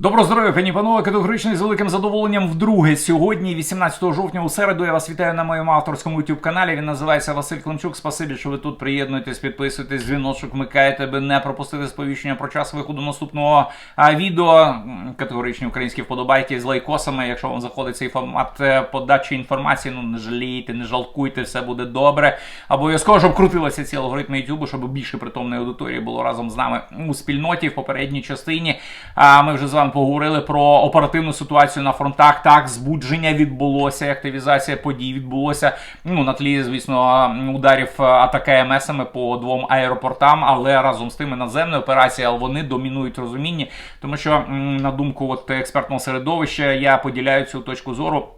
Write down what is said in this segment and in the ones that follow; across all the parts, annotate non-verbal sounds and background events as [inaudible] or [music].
Доброго здоров'я, пані панове, категорично з великим задоволенням вдруге сьогодні, 18 жовтня, у середу. Я вас вітаю на моєму авторському youtube каналі. Він називається Василь Климчук. Спасибі, що ви тут приєднуєтесь, підписуєтесь, дзвіночок, вмикаєте, аби не пропустити сповіщення про час виходу наступного відео. Категоричні українські вподобайки з лайкосами. Якщо вам заходить цей формат е, подачі інформації, ну не жалійте, не жалкуйте, все буде добре. Обов'язково, щоб крутилися ці алгоритми YouTube, щоб більше притомної аудиторії було разом з нами у спільноті в попередній частині. А ми вже з вами поговорили про оперативну ситуацію на фронтах. Так, збудження відбулося, активізація подій відбулося. Ну на тлі, звісно, ударів атака атаки МСами по двом аеропортам, але разом з тими наземні операції, але вони домінують розуміння, тому що на думку от експертного середовища я поділяю цю точку зору.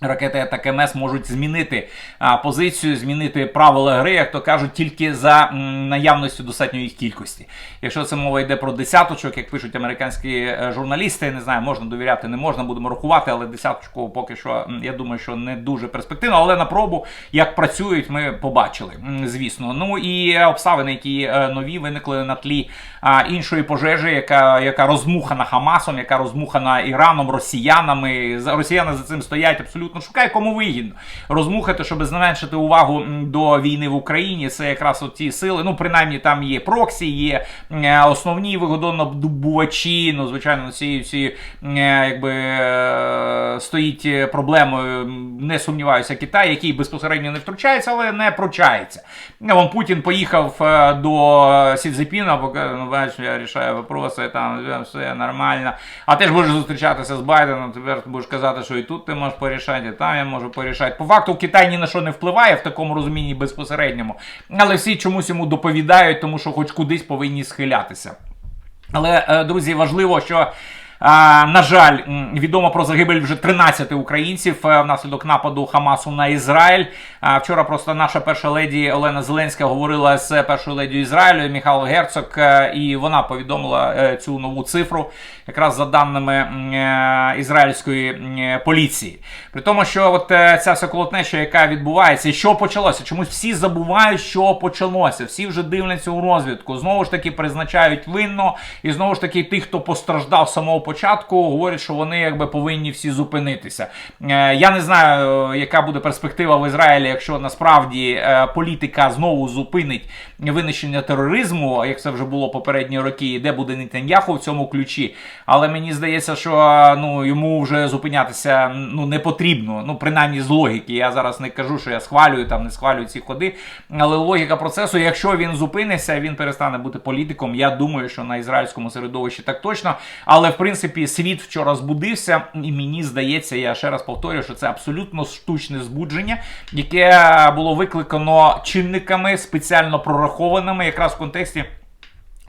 Ракети атаки МС можуть змінити а, позицію, змінити правила гри, як то кажуть, тільки за м, наявністю достатньої кількості. Якщо це мова йде про десяточок, як пишуть американські е, журналісти, не знаю, можна довіряти, не можна, будемо рахувати, але десяточку поки що я думаю, що не дуже перспективно. Але на пробу, як працюють, ми побачили, звісно. Ну і обставини, які е, нові виникли на тлі а, іншої пожежі, яка, яка розмухана Хамасом, яка розмухана Іраном, росіянами. Росіяни за цим стоять абсолютно шукає, кому вигідно розмухати, щоб зменшити увагу до війни в Україні. Це якраз от ті сили. Ну, принаймні, там є проксі, є е, основні вигодоннобувачі. Ну, звичайно, ці всі е, якби е, стоїть проблемою. Не сумніваюся, Китай, який безпосередньо не втручається, але не пручається. Вон Путін поїхав до Сідзепіна, поки ну, бачиш, я рішаю вопроси, там все нормально. А ти ж будеш зустрічатися з Байденом, тепер ти будеш казати, що і тут ти можеш порішати, і там я можу порішати. По факту Китай ні на що не впливає в такому розумінні безпосередньому, але всі чомусь йому доповідають, тому що хоч кудись повинні схилятися. Але, е, друзі, важливо, що. На жаль, відомо про загибель вже 13 українців е, внаслідок нападу Хамасу на Ізраїль. Вчора просто наша перша леді Олена Зеленська говорила з першою леді Ізраїлю Міхайло Герцог, е, і вона повідомила е, цю нову цифру, якраз за даними ізраїльської поліції. При тому, що от ця вся колотнеча, яка відбувається, що почалося? Чомусь всі забувають, що почалося. Всі вже дивляться у розвідку. Знову ж таки призначають винно, і знову ж таки, тих, хто постраждав самого початку, говорять, що вони якби повинні всі зупинитися. Е, Я не знаю, е, яка буде перспектива в Ізраїлі, якщо насправді е, політика знову зупинить винищення тероризму, як це вже було попередні роки, і де буде Нетаньяху в цьому ключі. Але мені здається, що ну йому вже зупинятися ну не потрібно. Ну принаймні з логіки. Я зараз не кажу, що я схвалюю там, не схвалюю ці ходи. Але логіка процесу, якщо він зупиниться, він перестане бути політиком. Я думаю, що на ізраїльському середовищі так точно. Але в принципі світ вчора збудився, і мені здається, я ще раз повторюю, що це абсолютно штучне збудження, яке було викликано чинниками спеціально прорахованими, якраз в контексті.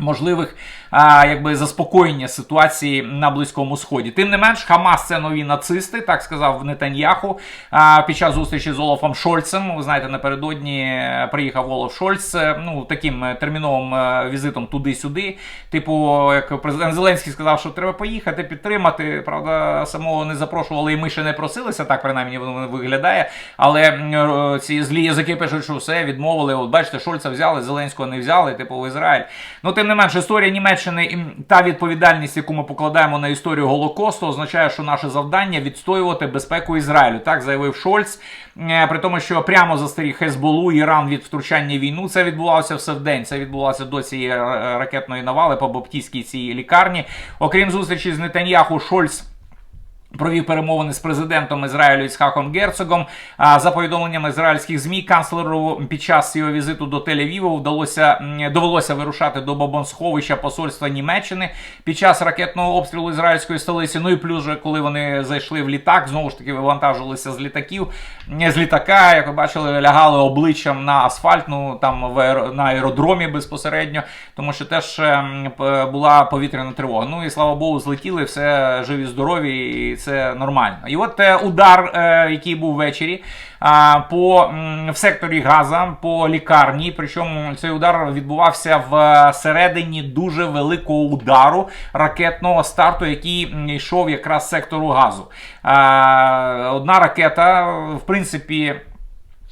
Можливих а, якби заспокоєння ситуації на близькому сході. Тим не менш, Хамас це нові нацисти, так сказав Нетаньяху а, під час зустрічі з Олафом Шольцем. Ви знаєте, напередодні е, приїхав Олаф Шольц е, ну таким е, терміновим візитом туди-сюди. Типу, як президент Зеленський сказав, що треба поїхати, підтримати. Правда, самого не запрошували, і ми ще не просилися. Так принаймні воно виглядає. Але ці злі язики пишуть, що все відмовили. От бачите, Шольца взяли, Зеленського не взяли, типу в Ізраїль. Ну тим не менш, історія Німеччини і та відповідальність, яку ми покладаємо на історію Голокосту, означає, що наше завдання відстоювати безпеку Ізраїлю. Так заявив Шольц. Е, При тому, що прямо застеріг Хезболу, Іран від втручання в війну. Це відбувалося все в день. Це відбувалося до цієї е, ракетної навали по Баптістській цій лікарні. Окрім зустрічі з Нетаньяху, Шольц. Провів перемовини з президентом Ізраїлю Ісхаком Герцогом. А за повідомленнями ізраїльських змі, канцлеру під час його візиту до Тель-Авіву вдалося довелося вирушати до бомбосховища посольства Німеччини під час ракетного обстрілу ізраїльської столиці. Ну і плюс, же, коли вони зайшли в літак, знову ж таки вивантажилися з літаків. З літака, як ви бачили, лягали обличчям на асфальт, ну там в аеро- на аеродромі безпосередньо, тому що теж була повітряна тривога. Ну і слава Богу, злетіли, все живі, здорові, і це нормально. І от е, удар, е, який був ввечері, по в секторі Газа, по лікарні. Причому цей удар відбувався в середині дуже великого удару ракетного старту, який йшов якраз сектору газу. Одна ракета, в принципі.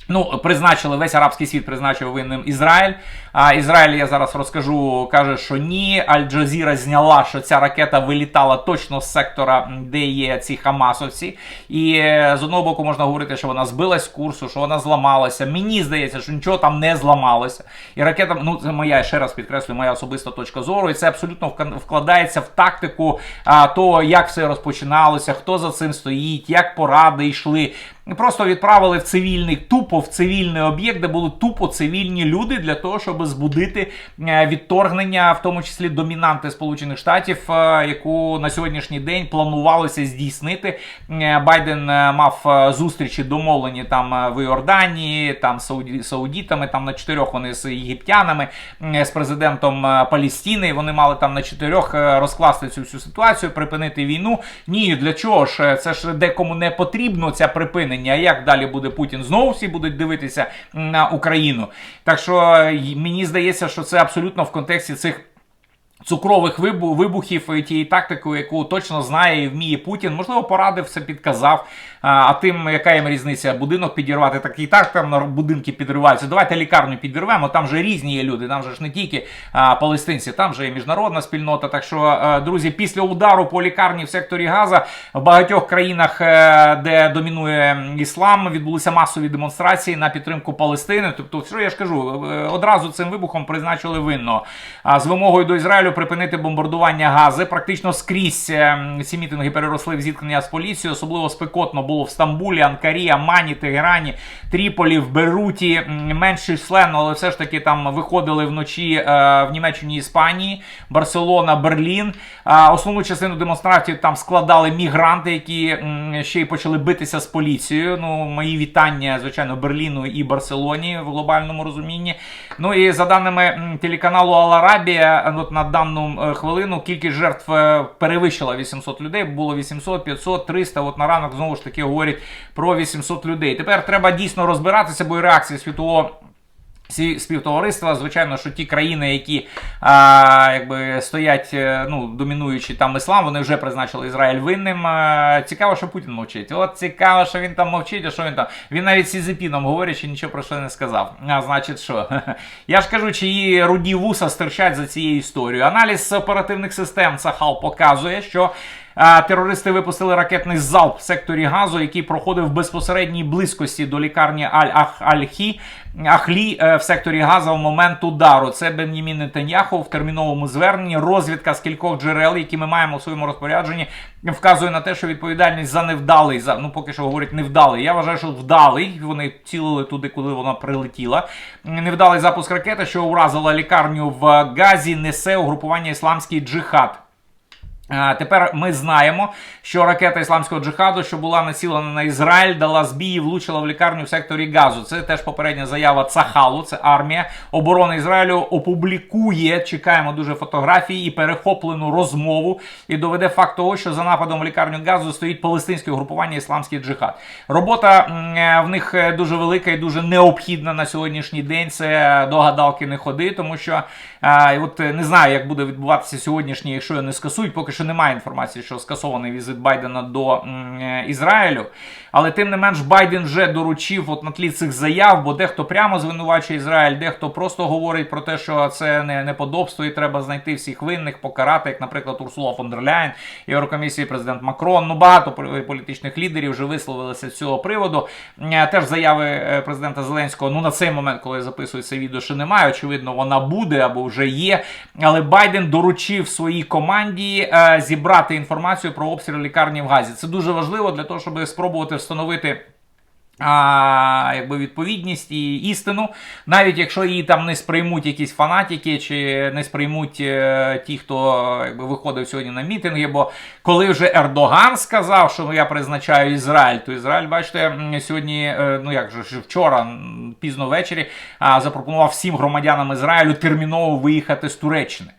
Ну, призначили весь арабський світ призначив винним Ізраїль. А Ізраїль, я зараз розкажу, каже, що ні. Аль-Джазіра зняла, що ця ракета вилітала точно з сектора, де є ці Хамасовці. І е, з одного боку можна говорити, що вона збилась з курсу, що вона зламалася. Мені здається, що нічого там не зламалося. І ракета, ну це моя ще раз підкреслюю, моя особиста точка зору. І це абсолютно вкладається в тактику а, того, як все розпочиналося, хто за цим стоїть, як поради йшли. Просто відправили в цивільний тупо в цивільний об'єкт, де були тупо цивільні люди для того, щоб збудити е, відторгнення, в тому числі домінанти Сполучених Штатів, е, яку на сьогоднішній день планувалося здійснити. Е, Байден мав зустрічі домовлені там в Іорданії, там Сауді- саудітами, там на чотирьох вони з єгиптянами, з президентом Палістини. Вони мали там на чотирьох розкласти цю всю ситуацію, припинити війну. Ні, для чого ж? Це ж декому не потрібно ця припинення. Як далі буде Путін? Знову всі будуть дивитися на Україну. Так що й- мені здається, що це абсолютно в контексті цих. Цукрових вибухів тієї тактики, яку точно знає і вміє Путін, можливо, порадив все підказав. А, тим, яка їм різниця, будинок підірвати, так і так там на будинки підриваються. Давайте лікарню підірвемо. Там же різні є люди, там же ж не тільки а, палестинці, там же і міжнародна спільнота. Так що, друзі, після удару по лікарні в секторі Газа в багатьох країнах, е, де домінує іслам, відбулися масові демонстрації на підтримку Палестини. Тобто, що я ж кажу, е, одразу цим вибухом призначили винного. А з вимогою до Ізраїлю припинити бомбардування Гази. Практично скрізь е, ці мітинги переросли в зіткнення з поліцією. Особливо спекотно було в Стамбулі, Анкарі, Амані, Тегерані, Тріполі, в Беруті. Менш численно, але все ж таки там виходили вночі е, в Німеччині, Іспанії, Барселона, Берлін. Основну частину демонстрацій там складали мігранти, які ще й почали битися з поліцією. Ну, мої вітання, звичайно, Берліну і Барселоні в глобальному розумінні. Ну і за даними телеканалу Ал-Арабія, от на дану е, хвилину кількість жертв е, перевищила 800 людей. Було 800, 500, 300. От на ранок знову ж таки говорять про 800 людей. Тепер треба дійсно розбиратися, бо і реакція світового. Всі співтовариства, звичайно, що ті країни, які а, якби стоять, е, ну домінуючи там іслам, вони вже призначили Ізраїль винним. А, цікаво, що Путін мовчить. От цікаво, що він там мовчить, а що він там. Він навіть зі Зепіном говорячи, нічого про що не сказав. А значить, що [laughs] я ж кажу, чиї руді вуса стирчать за цією історією. Аналіз оперативних систем Сахал показує, що. Терористи випустили ракетний залп в секторі газу, який проходив в безпосередній близькості до лікарні Аль-Ахі Ахлі е, в секторі Газа в момент удару. Це Бен'ямін Нетаньяху в терміновому зверненні. Розвідка з кількох джерел, які ми маємо у своєму розпорядженні, вказує на те, що відповідальність за невдалий, за ну поки що говорить невдалий. Я вважаю, що вдалий. Вони цілили туди, куди вона прилетіла. Невдалий запуск ракети, що уразила лікарню в Газі, несе угрупування ісламський джихад. Тепер ми знаємо, що ракета ісламського джихаду, що була націлена на Ізраїль, дала збій влучила в лікарню в секторі Газу. Це теж попередня заява Цахалу, це армія оборони Ізраїлю опублікує. Чекаємо дуже фотографії і перехоплену розмову. І доведе факт того, що за нападом в лікарню Газу стоїть палестинське угрупування ісламський джихад. Робота е, в них е, дуже велика і дуже необхідна на сьогоднішній день. Це до гадалки не ходи, тому що от е, не знаю, як буде відбуватися сьогоднішній, якщо не скасують. Поки що немає інформації, що скасований візит Байдена до е, Ізраїлю. Але тим не менш Байден вже доручив от на тлі цих заяв, бо дехто прямо звинувачує Ізраїль, дехто просто говорить про те, що це не неподобство і треба знайти всіх винних, покарати, як, наприклад, Урсула фон дер Ляйн, Єврокомісії, президент Макрон. Ну багато політичних лідерів вже висловилися з цього приводу. Е, Теж заяви е, президента Зеленського. Ну на цей момент, коли я записую відео, ще немає. Очевидно, вона буде або вже є. Але Байден доручив своїй команді е, зібрати інформацію про обстріл лікарні в Газі. Це дуже важливо для того, щоб спробувати встановити. А, якби відповідність і істину, навіть якщо її там не сприймуть якісь фанатики, чи не сприймуть е, ті, хто якби виходив сьогодні на мітинги. Бо коли вже Ердоган сказав, що я призначаю Ізраїль, то Ізраїль, бачите, сьогодні, е, ну як же вчора, пізно ввечері, а, запропонував всім громадянам Ізраїлю терміново виїхати з Туреччини.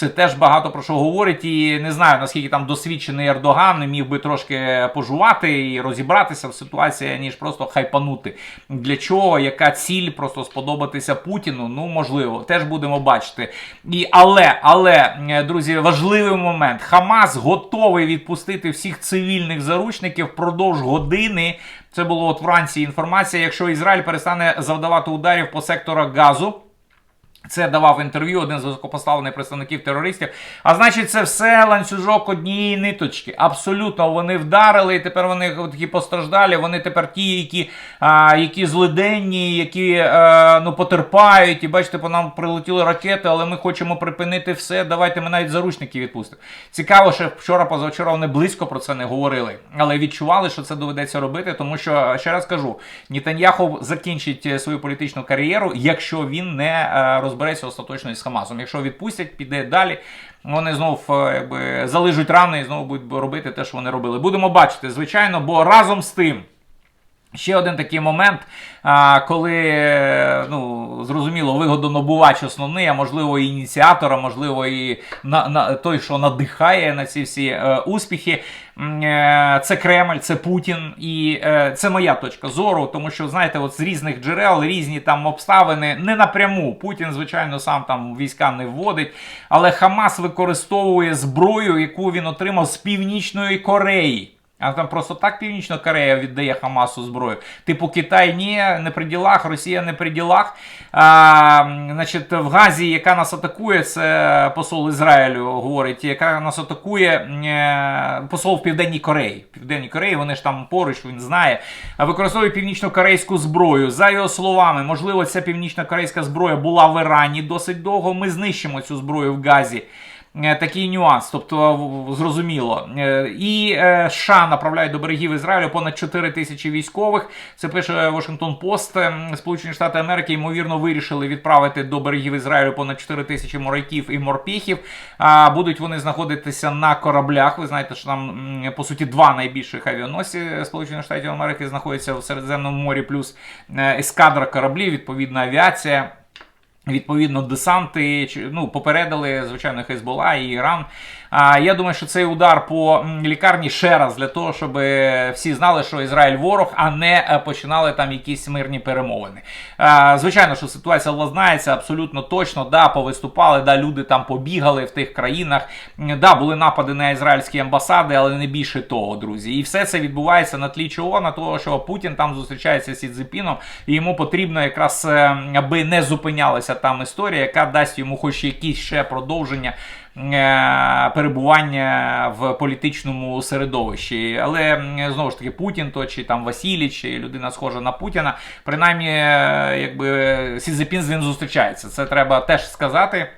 Це теж багато про що говорить, і не знаю наскільки там досвідчений Ердоган міг би трошки пожувати і розібратися в ситуації, ніж просто хайпанути. Для чого, яка ціль просто сподобатися Путіну? Ну можливо, теж будемо бачити. І але, але, е, друзі, важливий момент: Хамас готовий відпустити всіх цивільних заручників впродовж години. Це було от вранці інформація. Якщо Ізраїль перестане завдавати ударів по сектору газу. Це давав інтерв'ю один з високопоставлених представників терористів. А значить, це все ланцюжок однієї ниточки. Абсолютно вони вдарили, і тепер вони такі постраждалі. Вони тепер ті, які а, які злиденні, які а, ну, потерпають. І бачите, по нам прилетіли ракети, але ми хочемо припинити все. Давайте ми навіть заручників відпустимо. Цікаво, що вчора, позавчора вони близько про це не говорили, але відчували, що це доведеться робити, тому що ще раз кажу: Нітаньяху закінчить е, свою політичну кар'єру, якщо він не е, розбереться остаточно із Хамасом. Якщо відпустять, піде далі. Вони знов е, якби залижуть рани і знову будуть робити те, що вони робили. Будемо бачити, звичайно, бо разом з тим. Ще один такий момент, коли ну зрозуміло, вигодонобувач основний, а можливо і ініціатор, а можливо, і на, на той, що надихає на ці всі е, успіхи. е, Це Кремль, це Путін, і е, це моя точка зору, тому що знаєте, от з різних джерел, різні там обставини, не напряму. Путін, звичайно, сам там війська не вводить, але Хамас використовує зброю, яку він отримав з Північної Кореї. А там просто так Північна Корея віддає Хамасу зброю. Типу Китай ні, не при ділах, Росія не при ділах. А, значить, в Газі, яка нас атакує, це посол Ізраїлю говорить, яка нас атакує е, посол в Південній Кореї. Південній Кореї вони ж там поруч, він знає. Використовує північно-корейську зброю. За його словами, можливо, ця північно-корейська зброя була в Ірані досить довго. Ми знищимо цю зброю в Газі. Е, Такий нюанс, тобто зрозуміло. Е, І е, США направляють до берегів Ізраїлю понад 4 тисячі військових. Це пише Вашингтон Пост. Сполучені Штати Америки ймовірно вирішили відправити до берегів Ізраїлю понад 4 тисячі моряків і морпіхів. А будуть вони знаходитися на кораблях. Ви знаєте, що там по суті два найбільших авіаносці Сполучених Штатів Америки знаходяться в Середземному морі, плюс ескадра кораблів, відповідна авіація. Відповідно, десанти ну, попередили, звичайно, Хезбола і Іран. А я думаю, що цей удар по лікарні ще раз для того, щоб е, всі знали, що Ізраїль ворог, а не е, починали там якісь мирні перемовини. А, звичайно, що ситуація ладнається абсолютно точно. Да, повиступали, да, люди там побігали в тих країнах. Да, були напади на ізраїльські амбасади, але не більше того, друзі. І все це відбувається на тлі чого? На того, що Путін там зустрічається з Сі Цзепіном, і йому потрібно якраз е, аби не зупинялася там історія, яка дасть йому хоч якісь ще продовження. Е, Перебування в політичному середовищі, але знову ж таки Путін, то чи там Васіліч, чи людина схожа на Путіна, принаймні, е, якби Сізепін з ним зустрічається. Це треба теж сказати.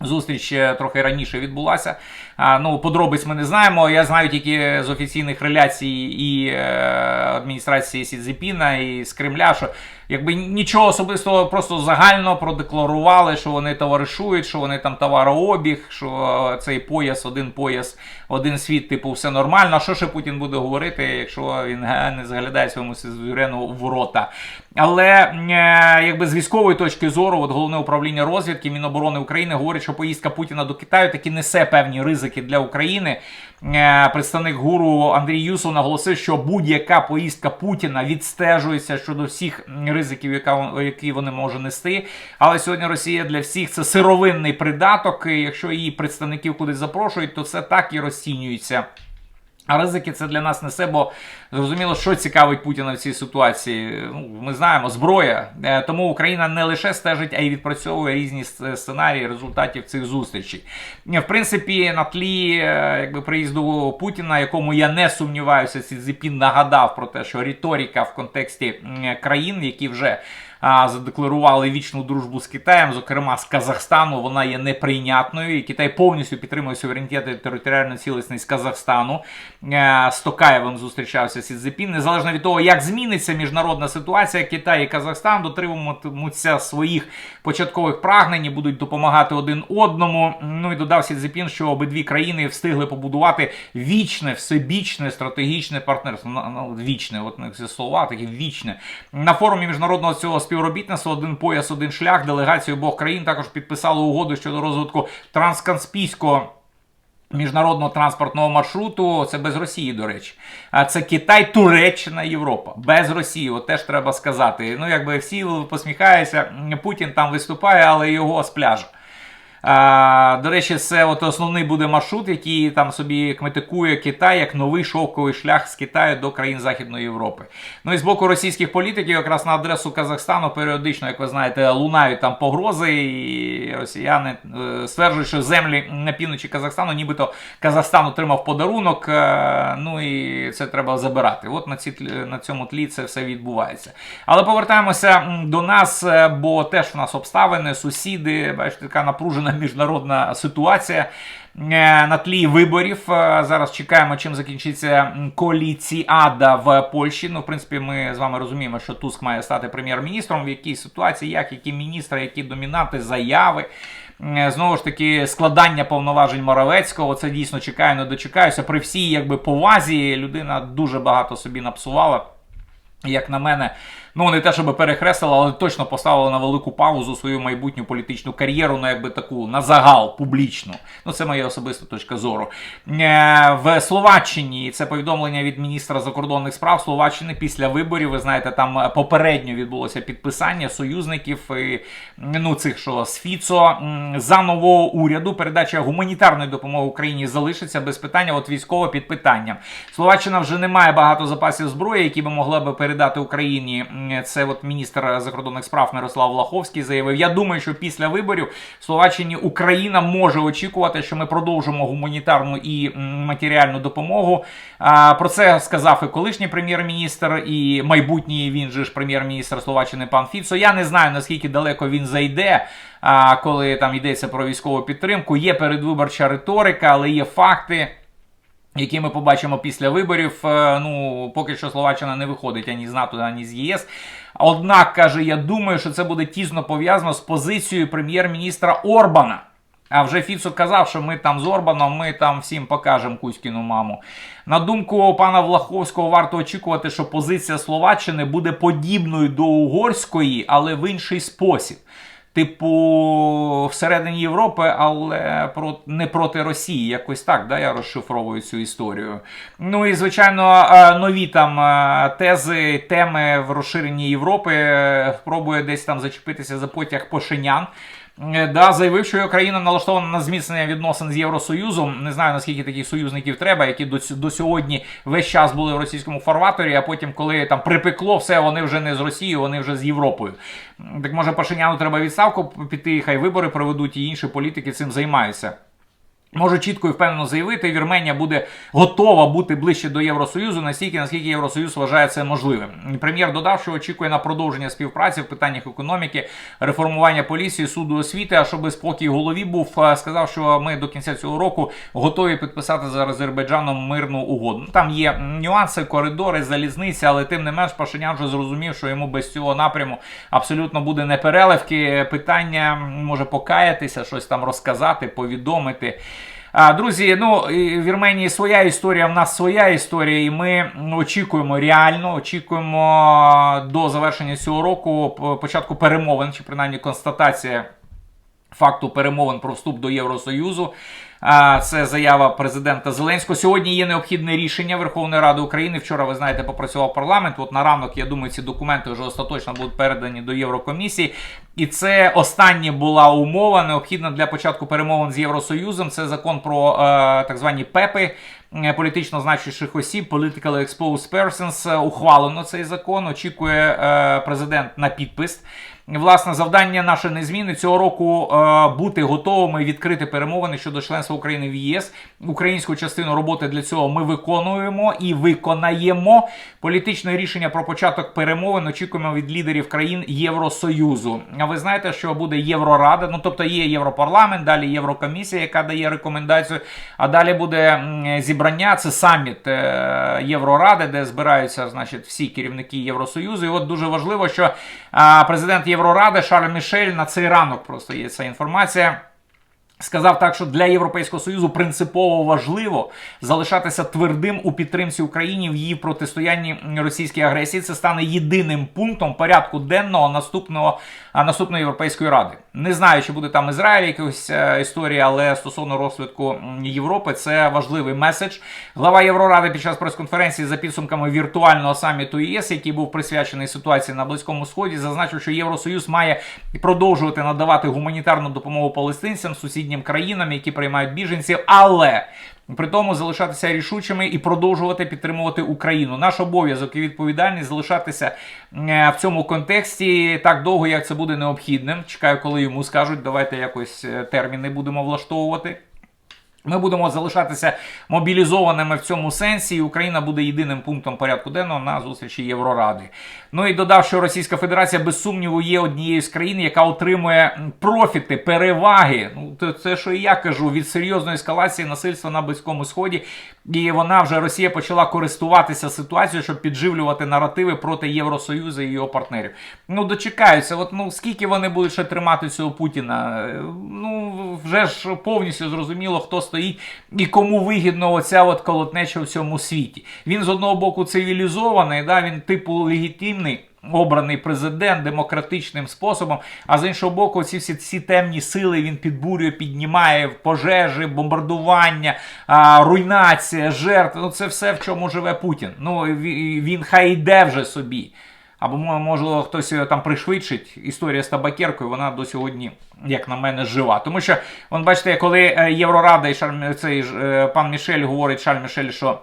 Зустріч е, трохи раніше відбулася. Ну, подробиць ми не знаємо. Я знаю тільки з офіційних реляцій і е, адміністрації Сі Цзепіна, і з Кремля, що якби нічого особистого, просто загально продекларували, що вони товаришують, що вони там товарообіг, що цей пояс, один пояс, один світ, типу, все нормально. Що ще Путін буде говорити, якщо він не заглядає своєму сюзерену в рота? Але е, якби з військової точки зору, от головне управління розвідки Міноборони України говорить, що поїздка Путіна до Китаю таки несе певні ризики для України. Е, Представник гуру Андрій Юсов наголосив, що будь-яка поїздка Путіна відстежується щодо всіх ризиків, які вони можуть нести. Але сьогодні Росія для всіх це сировинний придаток. Якщо її представників кудись запрошують, то це так і розцінюється. А ризики це для нас несе, бо зрозуміло, що цікавить Путіна в цій ситуації. Ну, ми знаємо, зброя. Е, Тому Україна не лише стежить, а й відпрацьовує різні сценарії результатів цих зустрічей. В принципі, на тлі е, якби приїзду Путіна, якому я не сумніваюся, Сі Цзіпін нагадав про те, що риторика в контексті країн, які вже задекларували вічну дружбу з Китаєм, зокрема з Казахстану, вона є неприйнятною. І Китай повністю підтримує суверенітет і територіальну цілісність Казахстану. Е, З Токаєвим зустрічався Сі Цзепін. Незалежно від того, як зміниться міжнародна ситуація, Китай і Казахстан дотримуватимуться своїх початкових прагнень, і будуть допомагати один одному. Ну і додав Сі Цзепін, що обидві країни встигли побудувати вічне, всебічне стратегічне партнерство. Ну, ну, Вічне, от ці слова такі вічне. На форумі міжнародного цього співробітництва один пояс, один шлях. Делегації обох країн також підписали угоду щодо розвитку транскаспійського. Міжнародного транспортного маршруту це без Росії, до речі. А це Китай, Туреччина, Європа. Без Росії, от теж треба сказати. Ну, якби всі посміхаються, Путін там виступає, але його з пляжу. До речі, це от основний буде маршрут, який там собі кметикує Китай як новий шовковий шлях з Китаю до країн Західної Європи. Ну і з боку російських політиків, якраз на адресу Казахстану, періодично, як ви знаєте, лунають там погрози, і росіяни е, стверджують, що землі на півночі Казахстану, нібито Казахстан отримав подарунок. е, Ну і це треба забирати. От на ці на цьому тлі це все відбувається. Але повертаємося до нас, е, бо теж в нас обставини, сусіди, бачите, така напружена міжнародна ситуація. Е, На тлі виборів Е, зараз чекаємо, чим закінчиться коаліціада в Польщі. Ну, в принципі, ми з вами розуміємо, що Туск має стати прем'єр-міністром. В якій ситуації, як які міністри, які домінанти, заяви. Е, Знову ж таки, складання повноважень Моровецького. Це дійсно чекаю, не дочекаюся. При всій якби повазі людина дуже багато собі напсувала. Як на мене, ну не те, щоб перехрестила, але точно поставила на велику паузу свою майбутню політичну кар'єру, ну якби таку на загал публічну. Ну це моя особиста точка зору. Е, В Словаччині це повідомлення від міністра закордонних справ Словаччини після виборів. Ви знаєте, там попередньо відбулося підписання союзників і ну цих що з Фіцо за нового уряду. Передача гуманітарної допомоги Україні залишиться без питання. От військово під питанням. Словаччина вже не має багато запасів зброї, які би могла би передати Україні. М, Це от міністр закордонних справ Мирослав Лаховський заявив. Я думаю, що після виборів в Словаччині Україна може очікувати, що ми продовжимо гуманітарну і матеріальну допомогу. Про це сказав і колишній прем'єр-міністр, і майбутній він же ж прем'єр-міністр Словаччини пан Фіцо. Я не знаю наскільки далеко він зайде. Коли там йдеться про військову підтримку, є передвиборча риторика, але є факти які ми побачимо після виборів. Е, Ну, поки що Словаччина не виходить ані з НАТО, ані з ЄС. Однак каже, я думаю, що це буде тісно пов'язано з позицією прем'єр-міністра Орбана. А вже Фіцо казав, що ми там з Орбаном, ми там всім покажемо Кузькіну маму. На думку пана Влаховського, варто очікувати, що позиція Словаччини буде подібною до угорської, але в інший спосіб. Типу, всередині Європи, але про, не проти Росії. Якось так, да, я розшифровую цю історію. Ну і звичайно, е, нові там е, тези, теми в розширенні Європи. Пробує десь там зачепитися за потяг Пошинян. Е, Да, заявив, що Україна налаштована на зміцнення відносин з Євросоюзом. Не знаю наскільки таких союзників треба, які до, до сьогодні весь час були в російському фарватері, а потім, коли там припекло, все вони вже не з Росією, вони вже з Європою. Так може Пашиняну треба відставку піти, хай вибори проведуть і інші політики цим займаються. Можу чітко і впевнено заявити, Вірменія буде готова бути ближче до Євросоюзу настільки, наскільки Євросоюз вважає це можливим. Прем'єр додав, що очікує на продовження співпраці в питаннях економіки, реформування поліції, суду освіти. А щоб спокій голові був, сказав, що ми до кінця цього року готові підписати з Азербайджаном мирну угоду. Ну, Там є нюанси, коридори, залізниці, але тим не менш Пашинян вже зрозумів, що йому без цього напряму абсолютно буде непереливки. Питання може покаятися, щось там розказати, повідомити. Друзі, ну Вірменії своя історія, в нас своя історія, і ми ну, очікуємо реально, очікуємо до завершення цього року початку перемовин, чи принаймні констатація факту перемовин про вступ до Євросоюзу. Це заява президента Зеленського. Сьогодні є необхідне рішення Верховної Ради України. Вчора, ви знаєте, попрацював парламент. От на ранок, я думаю, ці документи вже остаточно будуть передані до Єврокомісії. І це остання була умова, необхідна для початку перемовин з Євросоюзом. Це закон про е, так звані ПЕПи. е, Політично значущих осіб, Political Exposed Persons, Е, ухвалено цей закон. Очікує е, президент на підпис. Власне, завдання наше зміни цього року е, бути готовими відкрити перемовини щодо членства України в ЄС. Українську частину роботи для цього ми виконуємо і виконаємо. Політичне рішення про початок перемовин очікуємо від лідерів країн Євросоюзу. Ви знаєте, що буде Єврорада? Ну тобто є Європарламент, далі Єврокомісія, яка дає рекомендацію. А далі буде зібрання. Це саміт е, Євроради, де збираються значить всі керівники Євросоюзу. І от дуже важливо, що президент Євроради Шарль Мішель на цей ранок просто є ця інформація. Сказав так, що для Європейського союзу принципово важливо залишатися твердим у підтримці Україні в її протистоянні російській агресії. Це стане єдиним пунктом порядку денного наступного наступної європейської ради. Не знаю, чи буде там Ізраїль, якась е, історія, але стосовно розвитку Європи, це важливий меседж. Глава Євроради під час прес-конференції за підсумками віртуального саміту ЄС, який був присвячений ситуації на Близькому Сході, зазначив, що Євросоюз має продовжувати надавати гуманітарну допомогу палестинцям, сусіднім країнам, які приймають біженців, але при тому залишатися рішучими і продовжувати підтримувати Україну. Наш обов'язок і відповідальність залишатися е, в цьому контексті так довго, як це буде необхідним. Чекаю, коли йому скажуть, давайте якось е, терміни будемо влаштовувати. Ми будемо залишатися мобілізованими в цьому сенсі, і Україна буде єдиним пунктом порядку денного на зустрічі Євроради. Ну і додав, що Російська Федерація без сумніву є однією з країн, яка отримує профіти, переваги. Ну це, це що і я кажу від серйозної ескалації насильства на близькому сході. І вона вже Росія почала користуватися ситуацією, щоб підживлювати наративи проти Євросоюзу і його партнерів. Ну дочекаються, от ну скільки вони будуть ще тримати цього Путіна? Ну вже ж повністю зрозуміло, хто стоїть і кому вигідно оця от колотнеча в цьому світі. Він з одного боку цивілізований, да, він типу легітимний. Обраний президент демократичним способом, а з іншого боку, ці всі ці темні сили він підбурює, піднімає пожежі, бомбардування, а, руйнація, жертв. Ну це все в чому живе Путін. Ну він, хай йде вже собі. Або можливо хтось його там пришвидшить. Історія з табакеркою, вона до сьогодні, як на мене, жива. Тому що, вон, бачите, коли Єврорада і Шарль, цей е, пан Мішель говорить Шарль Мішель, що.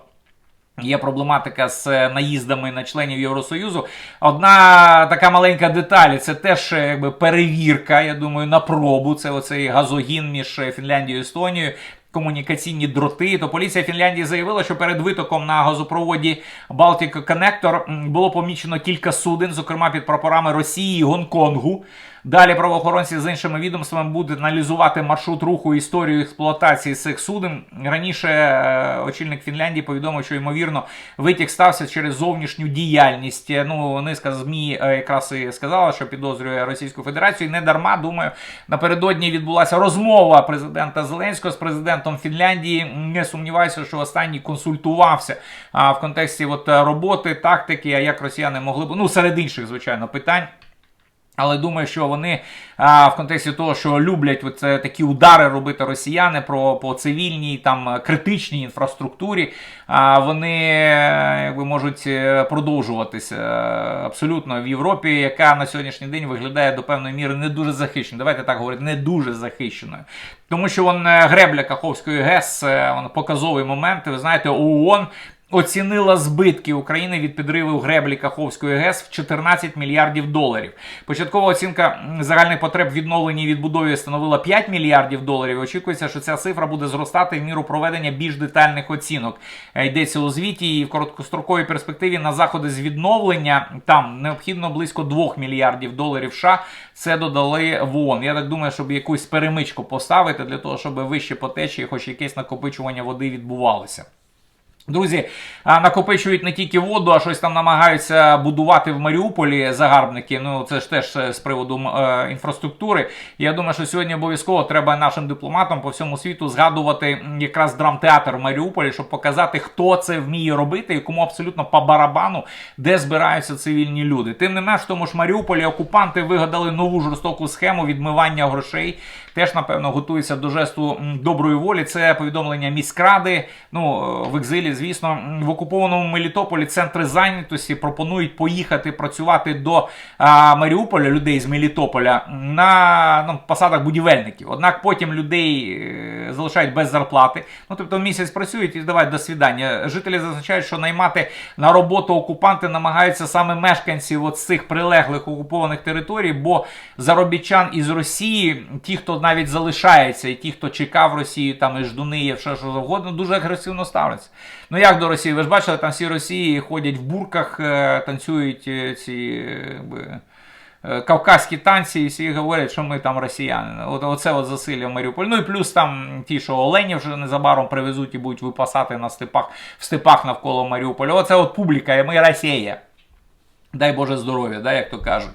Є проблематика з наїздами на членів Євросоюзу. Одна така маленька деталь це теж якби перевірка, я думаю, на пробу. Це оцей газогін між Фінляндією і Естонією. Комунікаційні дроти, то поліція Фінляндії заявила, що перед витоком на газопроводі Baltic Connector було помічено кілька суден, зокрема під прапорами Росії і Гонконгу. Далі правоохоронці з іншими відомствами будуть аналізувати маршрут руху і історію експлуатації цих суден. Раніше е, очільник Фінляндії повідомив, що ймовірно витік стався через зовнішню діяльність. Ну низка змі е, якраз і сказала, що підозрює Російську Федерацію. І не дарма думаю, напередодні відбулася розмова президента Зеленського з президентом Фінляндії. Не сумніваюся, що останній консультувався а, в контексті от роботи, тактики, а як росіяни могли б ну серед інших звичайно питань. Але думаю, що вони а, в контексті того, що люблять оце, такі удари робити росіяни про по цивільній там критичній інфраструктурі, а, вони якби можуть е, продовжуватися е, абсолютно в Європі, яка на сьогоднішній день виглядає до певної міри не дуже захищеною. Давайте так говорити, не дуже захищеною. Тому що вон е, гребля Каховської ГЕС, вон показовий момент. Ви знаєте, ООН оцінила збитки України від підриву греблі Каховської ГЕС в 14 мільярдів доларів. Початкова оцінка загальних потреб відновлення і відбудові становила 5 мільярдів доларів. Очікується, що ця цифра буде зростати в міру проведення більш детальних оцінок. Е, йдеться у звіті і в короткостроковій перспективі на заходи з відновлення там необхідно близько 2 мільярдів доларів. США. це додали в ООН. Я так думаю, щоб якусь перемичку поставити для того, щоб вище по течії, хоч якесь накопичування води відбувалося. Друзі, накопичують не тільки воду, а щось там намагаються будувати в Маріуполі загарбники. Ну це ж теж е, з приводу е, інфраструктури. Я думаю, що сьогодні обов'язково треба нашим дипломатам по всьому світу згадувати якраз драмтеатр в Маріуполі, щоб показати, хто це вміє робити і кому абсолютно по барабану, де збираються цивільні люди. Тим не менш, тому ж Маріуполі окупанти вигадали нову жорстоку схему відмивання грошей. Теж напевно готуються до жесту доброї волі. Це повідомлення міськради. Ну в екзилі звісно, в окупованому Мелітополі центри зайнятості пропонують поїхати працювати до а, Маріуполя людей з Мелітополя на ну, посадах будівельників. Однак потім людей е, залишають без зарплати. Ну тобто місяць працюють і давай до свідання. Жителі зазначають, що наймати на роботу окупанти намагаються саме мешканців от цих прилеглих окупованих територій, бо заробітчан із Росії, ті, хто навіть залишається, і ті, хто чекав Росію, там і ждуни, і все що завгодно, дуже агресивно ставляться. Ну як до Росії? Ви ж бачили, там всі Росії ходять в бурках, е, танцюють е, ці якби, е, кавказькі танці, і всі говорять, що ми там росіяни. От, Оце от засилля в Маріуполі. Ну і плюс там ті, що Олені вже незабаром привезуть і будуть випасати на степах в степах навколо Маріуполя. Оце от публіка, і ми Росія. Дай Боже здоров'я, да, як то кажуть.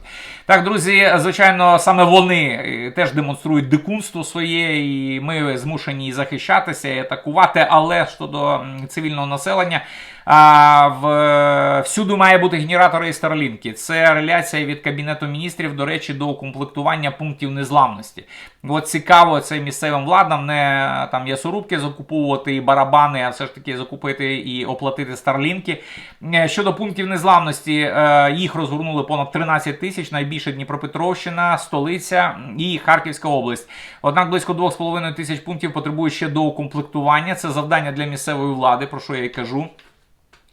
Так, друзі, звичайно, саме вони е, теж демонструють дикунство своє, і ми змушені захищатися і атакувати. Але щодо цивільного населення, а, в, всюди має бути генератори і старлінки. Це реляція від Кабінету міністрів, до речі, до укомплектування пунктів незламності. От цікаво це місцевим владам не там ясорубки закуповувати і барабани, а все ж таки закупити і оплатити старлінки. Е, Щодо пунктів незламності, е, їх розгорнули понад 13 тисяч. Найбільше Дніпропетровщина, столиця і Харківська область. Однак близько 2,5 тисяч пунктів потребують ще до укомплектування. Це завдання для місцевої влади, про що я і кажу.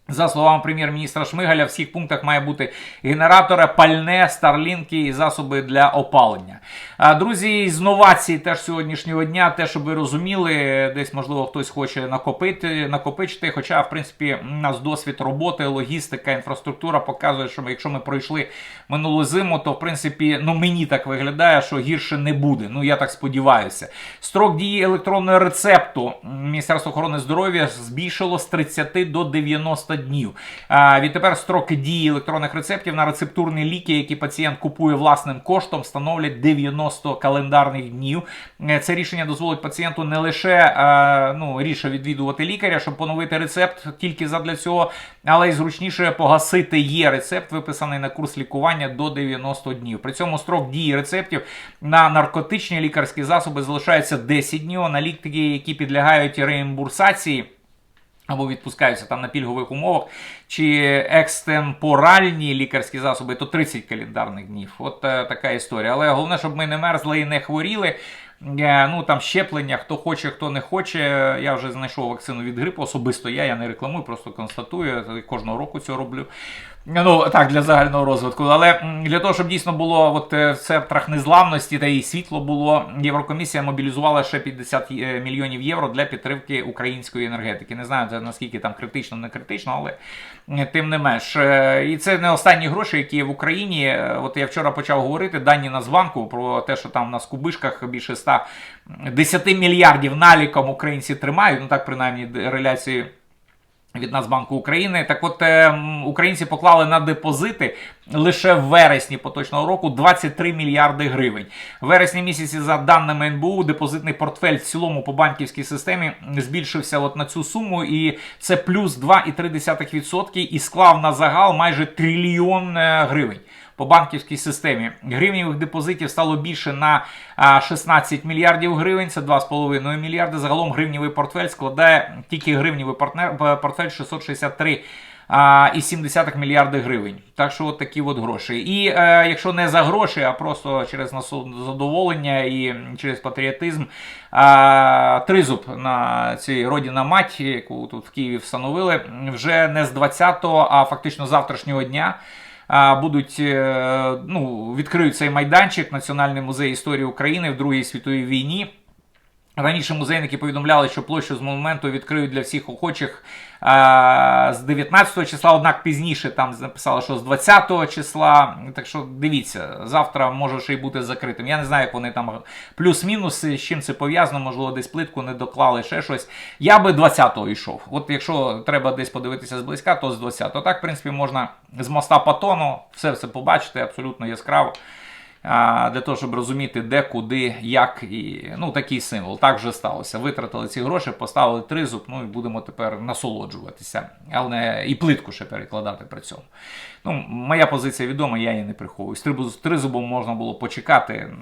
За словами прем'єр-міністра Шмигаля, в всіх пунктах має бути генератори, пальне, старлінки і засоби для опалення. Друзі, з новацій теж сьогоднішнього дня, те, щоб ви розуміли, десь можливо хтось хоче накопити, накопичити. Хоча, в принципі, у нас досвід роботи, логістика, інфраструктура показує, що ми, якщо ми пройшли минулу зиму, то в принципі, ну мені так виглядає, що гірше не буде. Ну я так сподіваюся. Строк дії електронного рецепту Міністерство охорони здоров'я збільшило з 30 до 90 днів. А, відтепер строки дії електронних рецептів на рецептурні ліки, які пацієнт купує власним коштом, становлять 90 календарних днів. Е, Це рішення дозволить пацієнту не лише е, ну, ріше відвідувати лікаря, щоб поновити рецепт тільки задля цього, але й зручніше погасити є рецепт, виписаний на курс лікування до 90 днів. При цьому строк дії рецептів на наркотичні лікарські засоби залишається 10 днів, на ліки, які підлягають реімбурсації або відпускаються там на пільгових умовах, чи екстемпоральні лікарські засоби, то 30 календарних днів. От е, така історія. Але головне, щоб ми не мерзли і не хворіли. Е, Ну там щеплення, хто хоче, хто не хоче. Я вже знайшов вакцину від грипу. Особисто я, я не рекламую, просто констатую. Кожного року це роблю. Ну так, для загального розвитку. Але для того, щоб дійсно було от е, в центрах незламності та і світло було, Єврокомісія мобілізувала ще 50 е, мільйонів євро для підтримки української енергетики. Не знаю, це наскільки там критично, не критично, але тим не менш. Е, І це не останні гроші, які в Україні. От я вчора почав говорити дані Нацбанку про те, що там у нас в кубишках більше 110 мільярдів наліком українці тримають. Ну так принаймні реляції. Від Нацбанку України. Так от е, українці поклали на депозити лише в вересні поточного року 23 мільярди гривень. В вересні місяці, за даними НБУ, депозитний портфель в цілому по банківській системі збільшився от на цю суму, і це плюс 2,3% і склав на загал майже трильйон е, гривень. По банківській системі гривневих депозитів стало більше на а, 16 мільярдів гривень. Це 2,5 мільярди. Загалом гривневий портфель складає тільки гривневий партнер, портфель 663 а, і 70 мільярди гривень. Так що от такі от гроші. І е, якщо не за гроші, а просто через задоволення і через патріотизм, а, тризуб на цій родіна мать, яку тут в Києві встановили, вже не з 20-го, а фактично завтрашнього дня. Будуть е, ну, відкриють цей майданчик Національний музей історії України в Другій світовій війні. Раніше музейники повідомляли, що площу з монументу відкриють для всіх охочих а, з 19 числа, однак пізніше там написали, що з 20 числа. Так що дивіться, завтра може ще й бути закритим. Я не знаю, як вони там плюс-мінус, з чим це пов'язано, можливо, десь плитку не доклали, ще щось. Я би 20-го йшов. От якщо треба десь подивитися зблизька, то з 20-го. Так, в принципі, можна з моста Патону все побачити абсолютно яскраво. Для того, щоб розуміти, де, куди, як і ну такий символ. Так вже сталося. Витратили ці гроші, поставили тризуб, ну і будемо тепер насолоджуватися, але і плитку ще перекладати при цьому. Ну, моя позиція відома, я її не приховую. З тризубом можна було почекати,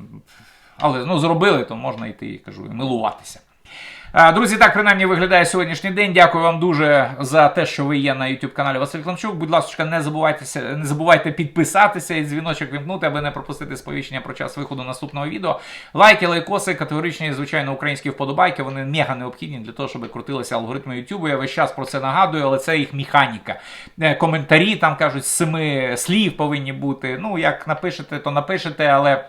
але ну зробили, то можна йти кажу, і милуватися. А, Друзі, так принаймні виглядає сьогоднішній день. Дякую вам дуже за те, що ви є на YouTube каналі Василь Климчук. Будь ласка, не забувайте, не забувайте підписатися і дзвіночок вімкнути, аби не пропустити сповіщення про час виходу наступного відео. Лайки, лайкоси, категоричні, звичайно, українські вподобайки. Вони мега необхідні для того, щоб крутилися алгоритми YouTube. Я весь час про це нагадую, але це їх механіка. Е, Коментарі там кажуть семи слів повинні бути. Ну, як напишете, то напишете, але.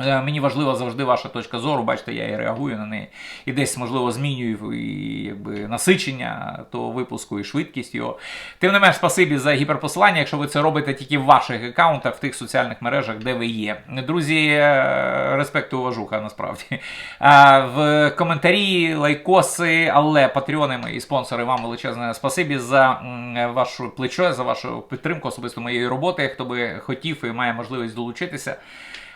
Е, Мені важлива завжди ваша точка зору. Бачите, я і реагую на неї. І десь, можливо, змінюю і, якби, насичення того випуску і швидкість його. Тим не менш, спасибі за гіперпосилання, якщо ви це робите тільки в ваших аккаунтах, в тих соціальних мережах, де ви є. Друзі, е, респект і уважуха насправді. В коментарі, лайкоси, але патреони мої спонсори, вам величезне спасибі за вашу плечо, за вашу підтримку, особисто моєї роботи. Хто би хотів і має можливість долучитися.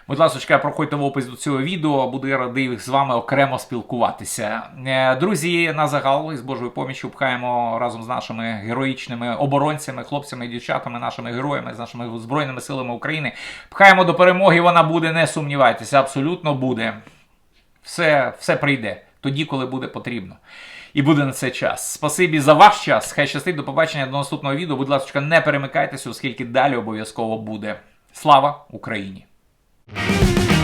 Будь ласка, проходьте в опис до цього відео, буду радий з вами окремо спілкуватися. Е, Друзі, на загал із Божою поміччю пхаємо разом з нашими героїчними оборонцями, хлопцями дівчатами, нашими героями, з нашими збройними силами України. Пхаємо до перемоги. Вона буде, не сумнівайтеся, абсолютно буде. Все, все прийде тоді, коли буде потрібно. І буде на це час. Спасибі за ваш час. Хай щастить, до побачення до наступного відео. Будь ласка, не перемикайтеся, оскільки далі обов'язково буде. Слава Україні! Thank you.